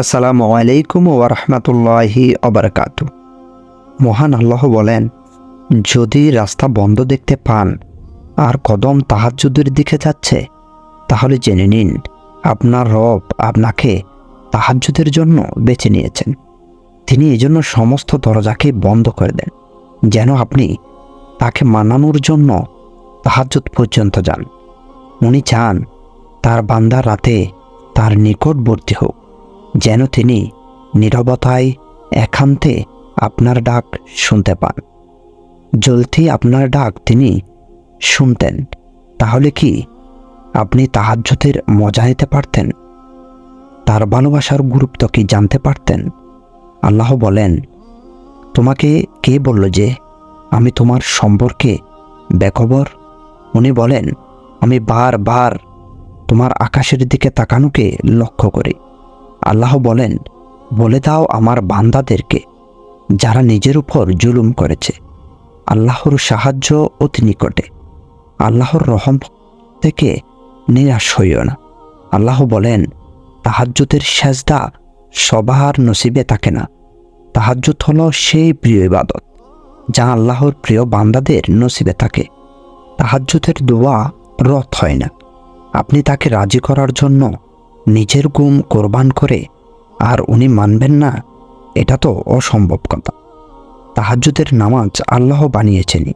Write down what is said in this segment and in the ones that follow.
আসসালামু আলাইকুম ওরহমতুল্লাহি অবরকাত মহান আল্লাহ বলেন, যদি রাস্তা বন্ধ দেখতে পান আর কদম তাহাজ্জুদের দিকে যাচ্ছে, তাহলে জেনে নিন, আপনার রব আপনাকে তাহাজ্জুদের জন্য বেছে নিয়েছেন। তিনি এজন্য সমস্ত দরজাকে বন্ধ করে দেন, যেন আপনি তাকে মানানোর জন্য তাহাজ্জুদ পর্যন্ত যান। উনি চান তার বান্দা রাতে তার নিকটবর্তী হোক। যেন তিনি নীরবতায় একান্তে আপনার ডাক শুনতে পান। জলদি আপনার ডাক তিনি শুনতেন, তাহলে কি আপনি তাহাজ্যতের মজা নিতে পারতেন? তার ভালোবাসার গুরুত্ব কি জানতে পারতেন? আল্লাহ বলেন, তোমাকে কে বলল যে আমি তোমার সম্পর্কে বেখবর? উনি বলেন, আমি বারবার তোমার আকাশের দিকে তাকানোকে লক্ষ্য করি। আল্লাহ বলেন, বলে দাও আমার বান্দাদেরকে, যারা নিজের উপর জুলুম করেছে। আল্লাহর সাহায্য অতি নিকটে। আল্লাহর রহম থেকে নিরাশ হইও না। আল্লাহ বলেন, তাহাজ্জুদের সেজদা সবার নসিবে থাকে না। তাহাজ্জুদ হলো সেই প্রিয় ইবাদত, যা আল্লাহর প্রিয় বান্দাদের নসিবে থাকে। তাহাজ্জুদের দোয়া রথ হয় না। আপনি তাকে রাজি করার জন্য নিজের গুম কোরবান করে আর উনি মানবেন না, এটা তো অসম্ভব কথা। তাহাজ্জুদের নামাজ আল্লাহ বানিয়েছেনই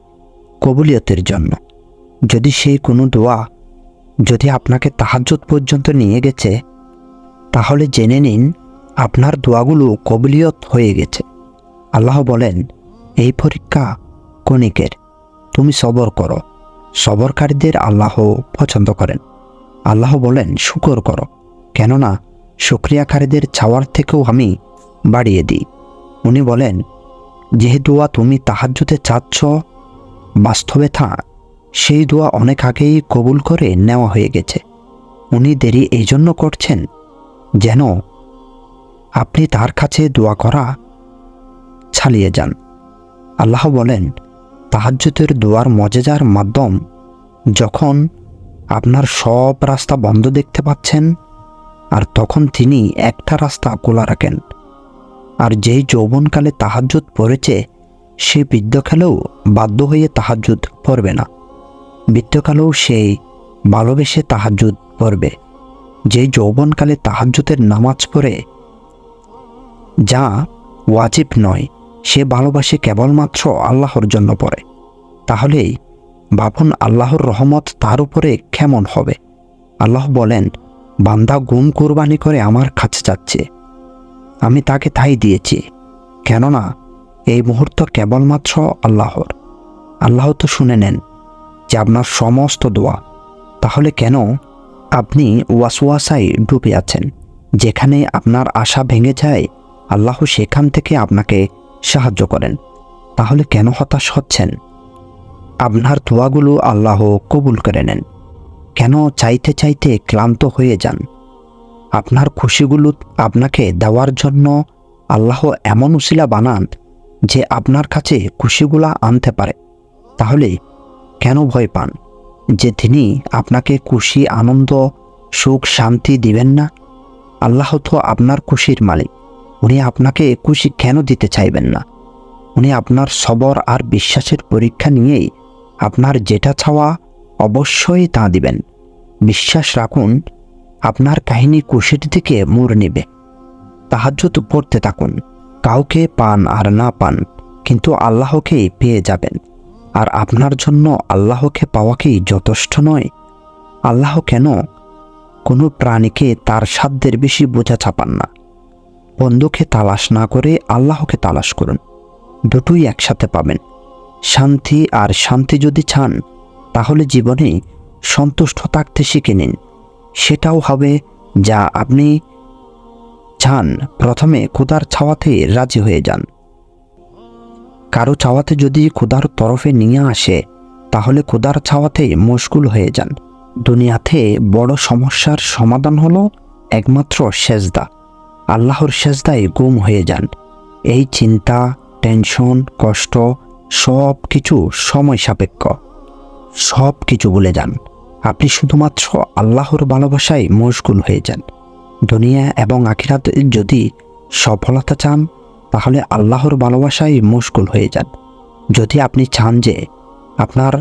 কবুলিয়তের জন্য। যদি সেই কোনো দোয়া যদি আপনাকে তাহাজ্জুদ পর্যন্ত নিয়ে গেছে, তাহলে জেনে নিন আপনার দোয়াগুলো কবুলিয়ত হয়ে গেছে। আল্লাহ বলেন, এই পরীক্ষা কণিকের, তুমি সবর করো। সবরকারীদের আল্লাহ পছন্দ করেন। আল্লাহ বলেন, শুকর করো। কেননা শুক্রিয়াকারীদের ছাওয়ার থেকেও আমি বাড়িয়ে দিই। উনি বলেন যে দোয়া তুমি তাহাজ্যতে চাচ্ছ, বাস্তবে থা। সেই দোয়া অনেক আগেই কবুল করে নেওয়া হয়ে গেছে। উনি দেরি এই জন্য করছেন যেন আপনি তার কাছে দোয়া করা ছালিয়ে যান। আল্লাহ বলেন তাহাজ্যতের দোয়ার মজেজার মাধ্যম যখন আপনার সব রাস্তা বন্ধ দেখতে পাচ্ছেন আর তখন তিনি একটা রাস্তা খোলা রাখেন। আর যেই যৌবনকালে তাহাজ্জুদ পড়েছে, সে বৃদ্ধকালেও বাধ্য হয়ে তাহাজ্জুদ পড়বে না। বৃদ্ধকালেও সেই ভালোবেসে তাহাজ্জুদ পড়বে। যেই যৌবনকালে তাহাজ্জুদের নামাজ পড়ে, যা ওয়াজিব নয়, সে ভালোবাসে কেবলমাত্র আল্লাহর জন্য পড়ে। তাহলেই বাপন আল্লাহর রহমত তার উপরে কেমন হবে? আল্লাহ বলেন বান্দা গুম কোরবানি করে আমার কাছে যাচ্ছে। আমি তাকে তাই দিয়েছি, কেননা এই মুহূর্ত কেবলমাত্র আল্লাহর। আল্লাহ তো শুনে নেন যে আপনার সমস্ত দোয়া। তাহলে কেন আপনি ওয়াসওয়াসায় ডুবে আছেন, যেখানে আপনার আশা ভেঙে যায়, আল্লাহ সেখান থেকে আপনাকে সাহায্য করেন। তাহলে কেন হতাশ হচ্ছেন? আপনার দোয়াগুলো আল্লাহ কবুল করে নেন। কেন চাইতে চাইতে ক্লান্ত হয়ে যান? আপনার খুশিগুলো আপনাকে দেওয়ার জন্য আল্লাহ এমন উশিলা বানান যে আপনার কাছে খুশিগুলা আনতে পারে। তাহলে কেন ভয় পান? যে তিনি আপনাকে খুশি, আনন্দ, সুখ, শান্তি দিবেন না? আল্লাহ তো আপনার খুশির মালিক। উনি আপনাকে খুশি কেন দিতে চাইবেন না? উনি আপনার সবর আর বিশ্বাসের পরীক্ষা নিয়েই আপনার যেটা চাওয়া অবশ্যই তা দিবেন। বিশ্বাস রাখুন, আপনার কাহিনী কুশির দিকে মোড় নেবে। তাহাজ্জুদ পড়তে থাকুন। কাউকে পান আর না পান, কিন্তু আল্লাহকেই পেয়ে যাবেন। আর আপনার জন্য আল্লাহকে পাওয়াকেই যথেষ্ট নয়? আল্লাহ কেন? কোনো প্রাণীকে তার সাধ্যের বেশি বোঝা চাপান না। বন্ধুকে তালাশ না করে আল্লাহকে তালাশ করুন। দুটোই একসাথে পাবেন। শান্তি আর শান্তি যদি চান তাহলে জীবনে সন্তুষ্ট থাকতে শিখে নিন। সেটাও হবে যা আপনি চান। প্রথমে ক্ষুধার ছাওয়াতে রাজি হয়ে যান। কারও ছাওয়াতে যদি ক্ষুধার তরফে নিয়ে আসে, তাহলে ক্ষুধার ছাওয়াতে মুশকুল হয়ে যান। দুনিয়াতে বড় সমস্যার সমাধান হলো একমাত্র সেজদা। আল্লাহর সেজদায় গুম হয়ে যান। এই চিন্তা, টেনশন, কষ্ট সব কিছু সময় সাপেক্ষ। সব কিছু ভুলে যান। আপনি শুধুমাত্র আল্লাহর ভালোবাসায় মশগুল হয়ে যান। দুনিয়া এবং আখিরাতে যদি সফলতা চান, তাহলে আল্লাহর ভালোবাসায় মুশকুল হয়ে যান। যদি আপনি চান যে আপনার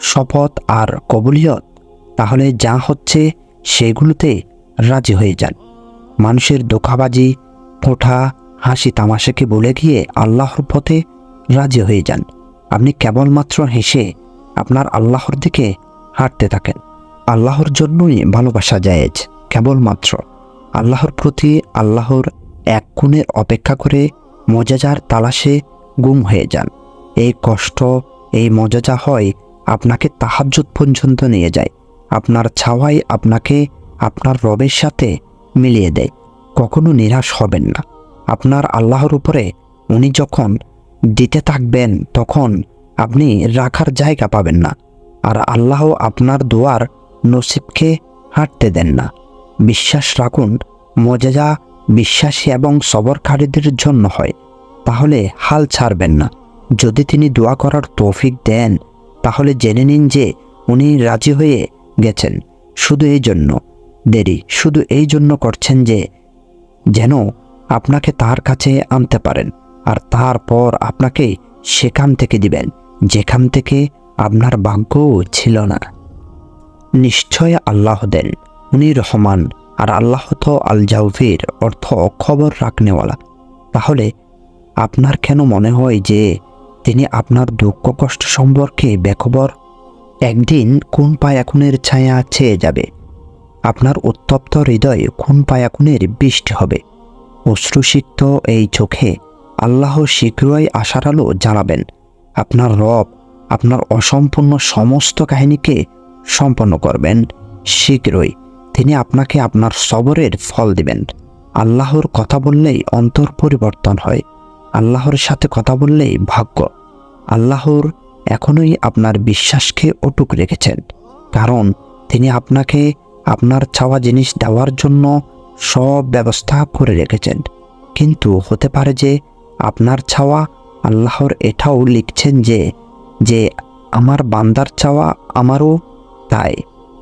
শপথ আর কবুলিয়ত, তাহলে যা হচ্ছে সেগুলোতে রাজি হয়ে যান। মানুষের ধোকাবাজি কোঠা হাসি তামাশাকে বলে গিয়ে আল্লাহর পথে রাজি হয়ে যান। আপনি কেবলমাত্র হেসে আপনার আল্লাহর দিকে হাঁটতে থাকেন। আল্লাহর জন্যই ভালোবাসা জায়েজ, কেবলমাত্র। আল্লাহর প্রতি আল্লাহর এক কোণের অপেক্ষা করে মজাজার তালাশে গুম হয়ে যান। এই কষ্ট, এই মজাজা হয়, আপনাকে তাহাজ্জুদ পর্যন্ত নিয়ে যায়। আপনার ছাওয়াই আপনাকে আপনার রবের সাথে মিলিয়ে দেয়। কখনো নিরাশ হবেন না। আপনার আল্লাহর উপরে উনি যখন দিতে থাকবেন, তখন আপনি রাখার জায়গা পাবেন না, আর আল্লাহ আপনার দোয়ার নসিবকে হাঁটতে দেন না। বিশ্বাস রাখুন, মজাজা, বিশ্বাসী এবং সবরকারীদের জন্য হয়, তাহলে হাল ছাড়বেন না। যদি তিনি দোয়া করার তৌফিক দেন, তাহলে জেনে নিন যে উনি রাজি হয়ে গেছেন। শুধু এই জন্য, দেরি, শুধু এই জন্য করছেন যে যেন আপনাকে তার কাছে আনতে পারেন, আর তারপর আপনাকে সেখান থেকে দিবেন। যেখান থেকে আপনার ভাগ্যও ছিল না। নিশ্চয় আল্লাহ দেন, উনি রহমান, আর আল্লাহ তো আল জাউফির অর্থ অখবর রাখনেওয়ালা। তাহলে আপনার কেন মনে হয় যে তিনি আপনার দুঃখ কষ্ট সম্পর্কে বেখবর? একদিন কোন পায়াকুনের ছায়া ছেয়ে যাবে? আপনার উত্তপ্ত হৃদয়ে কোন পায়াকুনের বৃষ্টি হবে? অশ্রুসিক্ত এই চোখে আল্লাহ শীঘ্রই আশার আলো জ্বালাবেন। আপনার রব আপনার অসম্পূর্ণ সমস্ত কাহিনীকে সম্পন্ন করবেন। শীঘ্রই তিনি আপনাকে আপনার সবরের ফল দিবেন। আল্লাহর কথা বললেই অন্তর পরিবর্তন হয়। আল্লাহর সাথে কথা বললেই ভাগ্য। আল্লাহর এখনই আপনার বিশ্বাসকে অটুক রেখেছেন। কারণ তিনি আপনাকে আপনার চাওয়া জিনিস দেওয়ার জন্য সব ব্যবস্থা করে রেখেছেন। কিন্তু হতে পারে যে আপনার চাওয়া আল্লাহর এটাও লিখছেন যে যে আমার বান্দার চাওয়া আমারও তাই।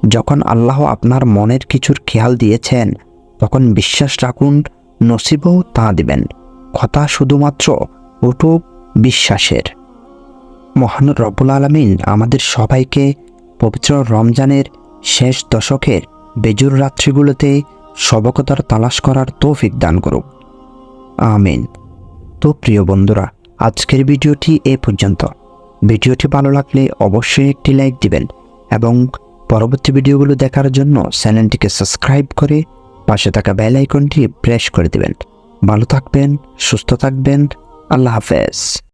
যখন আল্লাহ আপনার মনের কিছুর খেয়াল দিয়েছেন, তখন বিশ্বাস রাখুন, নসিবও তা দিবেন। কথা শুধুমাত্র অটুক বিশ্বাসের। মহান রব্বুল আলমিন আমাদের সবাইকে পবিত্র রমজানের শেষ দশকের বেজুর রাত্রিগুলোতে সবকতার তালাশ করার তৌফিক দান করুক। আমিন। তো প্রিয় বন্ধুরা আজকের ভিডিওটি এ পর্যন্ত। ভিডিওটি ভালো লাগলে অবশ্যই একটি লাইক দিবেন এবং পরবর্তী ভিডিওগুলো দেখার জন্য চ্যানেলটিকে সাবস্ক্রাইব করে পাশে থাকা বেল আইকনটি প্রেস করে দিবেন। ভালো থাকবেন, সুস্থ থাকবেন, আল্লাহ হাফেজ।